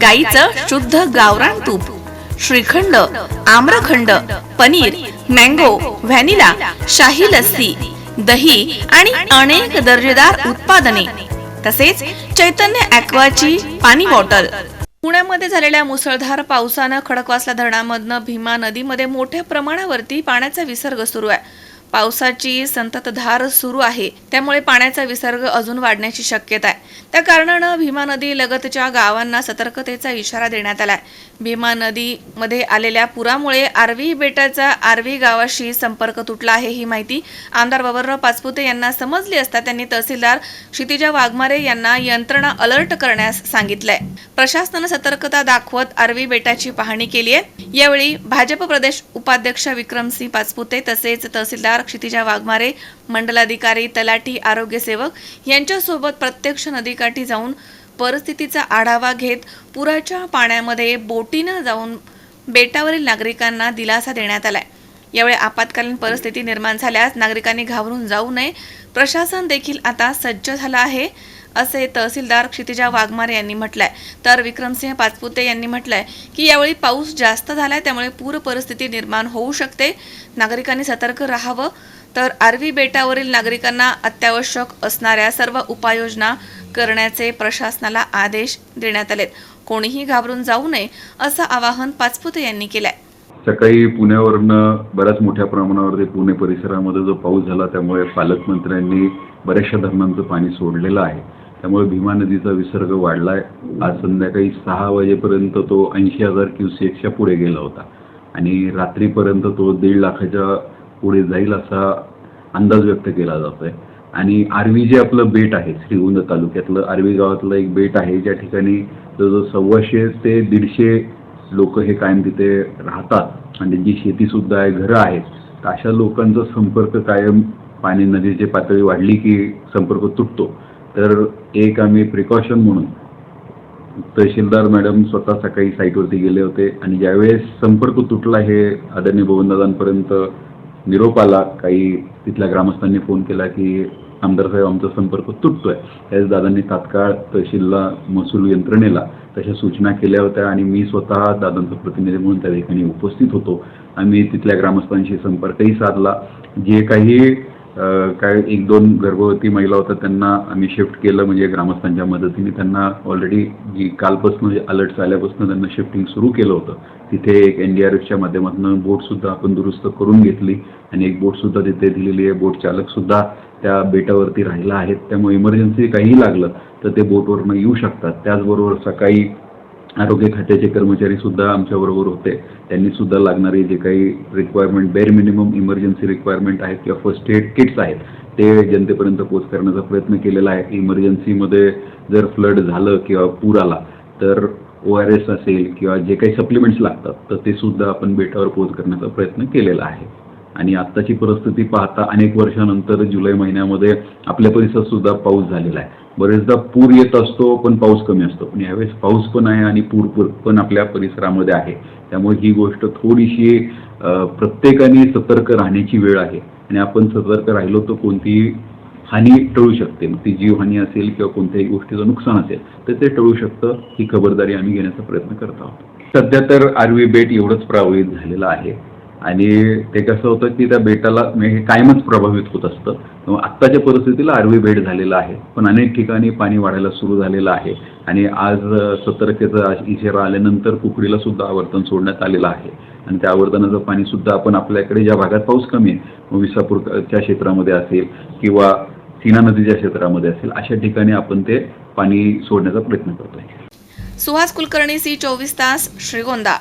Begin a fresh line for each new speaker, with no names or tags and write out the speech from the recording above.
गाईचं शुद्ध गावरान तूप श्रीखंड आम्रखंड पनीर मँगो व्हॅनिला शाही लस्सी दही आणि अनेक दर्जेदार उत्पादने तसेच चैतन्य ॲक्वाची पाणी बॉटल. पुण्यामध्ये झालेल्या मुसळधार पावसानं खडकवासला धरणामधनं भीमा नदीमध्ये मोठ्या प्रमाणावरती पाण्याचा विसर्ग सुरू आहे. पावसाची संततधार सुरू आहे. त्यामुळे पाण्याचा विसर्ग अजून वाढण्याची शक्यता आहे. त्या कारणानं भीमा नदी लगतच्या गावांना सतर्कतेचा इशारा देण्यात आलाय. भीमा नदीमध्ये आलेल्या पुरामुळे आरवी बेटाचा आरवी गावाशी संपर्क तुटला आहे ही माहिती आमदार बाबरराव पाचपुते यांना समजली असता त्यांनी तहसीलदार क्षितिजा वाघमारे यांना यंत्रणा अलर्ट करण्यास सांगितलंय. प्रशासनानं सतर्कता दाखवत आरवी बेटाची पाहणी केली आहे यावेळी भाजप प्रदेश उपाध्यक्ष विक्रमसिंह पाचपुते तसेच तहसीलदार क्षितिजा वाघमारे मंडलाधिकारी तलाठी आरोग्यसेवक यांच्यासोबत प्रत्यक्ष नदीकाठी जाऊन परिस्थितीचा आढावा घेत पुराच्या पाण्यामध्ये बोटीनं जाऊन बेटावरील नागरिकांना दिलासा देण्यात आलाय. यावेळी आपत्कालीन परिस्थिती निर्माण झाल्यास नागरिकांनी घाबरून जाऊ नये. प्रशासन देखील आता सज्ज झालं आहे. असे तहसीलदार क्षितिजा वाघमारे यांनी म्हटलंय. तर विक्रमसिंह पाचपुते यांनी म्हटलंय की यावेळी पाऊस जास्त झालाय त्यामुळे पूर परिस्थिती निर्माण होऊ शकते. नागरिकांनी सतर्क राहावं. तर आरवी बेटावरील नागरिकांना अत्यावश्यक असणाऱ्या सर्व उपाययोजना करण्याचे प्रशासनाला आदेश देण्यात आलेत. कोणीही घाबरून जाऊ नये असं आवाहन पाचपुते यांनी केलंय.
सकाळी पुण्यावरनं बऱ्याच मोठ्या प्रमाणावरती पुणे परिसरामध्ये जो पाऊस झाला त्यामुळे पालकमंत्र्यांनी बऱ्याचशा धरणांचं पाणी सोडलेलं आहे. त्यामुळे भीमा नदीचा विसर्ग वाढलाय. आज संध्याकाळी सहा वाजेपर्यंत तो ऐंशी हजार क्युसेकच्या पुढे गेला होता. आणि रात्रीपर्यंत तो दीड लाखाच्या पुढे जाईल असा अंदाज व्यक्त केला जातोय. आणि आर्वी जे आपलं बेट आहे श्रीगोंदा तालुक्यातलं आर्वी गावातलं एक बेट आहे. ज्या ठिकाणी जवळजवळ सव्वाशे ते दीडशे लोक हे कायम तिथे राहतात. आणि जी शेतीसुद्धा आहे घरं आहेत तर अशा लोकांचा संपर्क कायम पाणी नदीची पातळी वाढली की संपर्क तुटतो. तर एक आम्ही प्रिकॉशन म्हणून तहसीलदार मॅडम स्वतः सकाळी साईटवरती गेले होते आणि ज्यावेळेस संपर्क तुटला हे आदरणीय भवनदादांपर्यंत निरोप आला काही तिथल्या ग्रामस्थांनी फोन केला की आमदार साहेब आमचा संपर्क तुटतोय. त्यावेळेस दादांनी तात्काळ तहसीलला महसूल यंत्रणेला तशा सूचना केल्या होत्या आणि मी स्वतः दादांचा प्रतिनिधी म्हणून त्या ठिकाणी उपस्थित होतो. आम्ही तिथल्या ग्रामस्थांशी संपर्कही साधला. जे काही काय एक दोन गर्भवती महिला होत्या त्यांना आम्ही शिफ्ट केलं म्हणजे ग्रामस्थांच्या मदतीने त्यांना ऑलरेडी जी कालपासून अलर्ट झाल्यापासून त्यांना शिफ्टिंग सुरू केलं होतं. तिथे एक एन डी आर एफच्या माध्यमातून बोटसुद्धा आपण दुरुस्त करून घेतली आणि एक बोटसुद्धा तिथे दिलेली आहे. बोट चालकसुद्धा त्या बेटावरती राहिला आहेत त्यामुळे इमर्जन्सी काहीही लागलं तर ते बोटवरनं येऊ शकतात. त्याचबरोबर सकाळी आरोग्य खात्याचे कर्मचारी सुद्धा आमच्याबरोबर होते. त्यांनी सुद्धा लागणारे जे काही requirement bare minimum emergency requirement आहेत किंवा फर्स्ट एड किट्स आहेत ते जनतेपर्यंत पोच करण्याचा प्रयत्न केलेला आहे. इमर्जन्सीमध्ये जर फ्लड झालं किंवा पूर आला तर ओ आर एस असेल किंवा जे काही सप्लिमेंट्स लागतात तर ते सुद्धा आपण बेटावर पोच करण्याचा प्रयत्न केलेला आहे. आणि आत्ताची परिस्थिती पाहता अनेक वर्षानंतर जुलै महिन्यामध्ये आपल्या परिसरात सुद्धा पाऊस झालेला आहे. बरेचदा पूर येत असतो पण पाऊस कमी असतो. पण यावेळेस पाऊस पण आहे आणि पूर पूर पण आपल्या परिसरामध्ये आहे. त्यामुळे ही गोष्ट थोडीशी प्रत्येकाने सतर्क राहण्याची वेळ आहे. आणि आपण सतर्क राहिलो तर कोणतीही हानी टळू शकते. मग ती जीवहानी असेल किंवा कोणत्याही गोष्टीचं नुकसान असेल तर ते टळू शकतं. ही खबरदारी आम्ही घेण्याचा प्रयत्न करत आहोत. सध्या तर आरवी बेट एवढंच प्रभावित झालेलं आहे. आणि ते कसं होतं की त्या बेटाला म्हणजे हे कायमच प्रभावित होत असतं. त्यामुळे आत्ताच्या परिस्थितीला आडवी बेट झालेलं आहे. पण अनेक ठिकाणी पाणी वाढायला सुरू झालेलं आहे. आणि आज सतर्कतेचा इशारा आल्यानंतर कुकडीला सुद्धा आवर्तन सोडण्यात आलेलं आहे. आणि त्या आवर्तनाचं पाणी सुद्धा आपण आपल्याकडे ज्या भागात पाऊस कमी आहे विसापूरच्या क्षेत्रामध्ये असेल किंवा सीना नदीच्या क्षेत्रामध्ये असेल अशा ठिकाणी आपण ते पाणी सोडण्याचा प्रयत्न करतोय.
सुहास कुलकर्णी सी चोवीस तास श्रीगोंदा.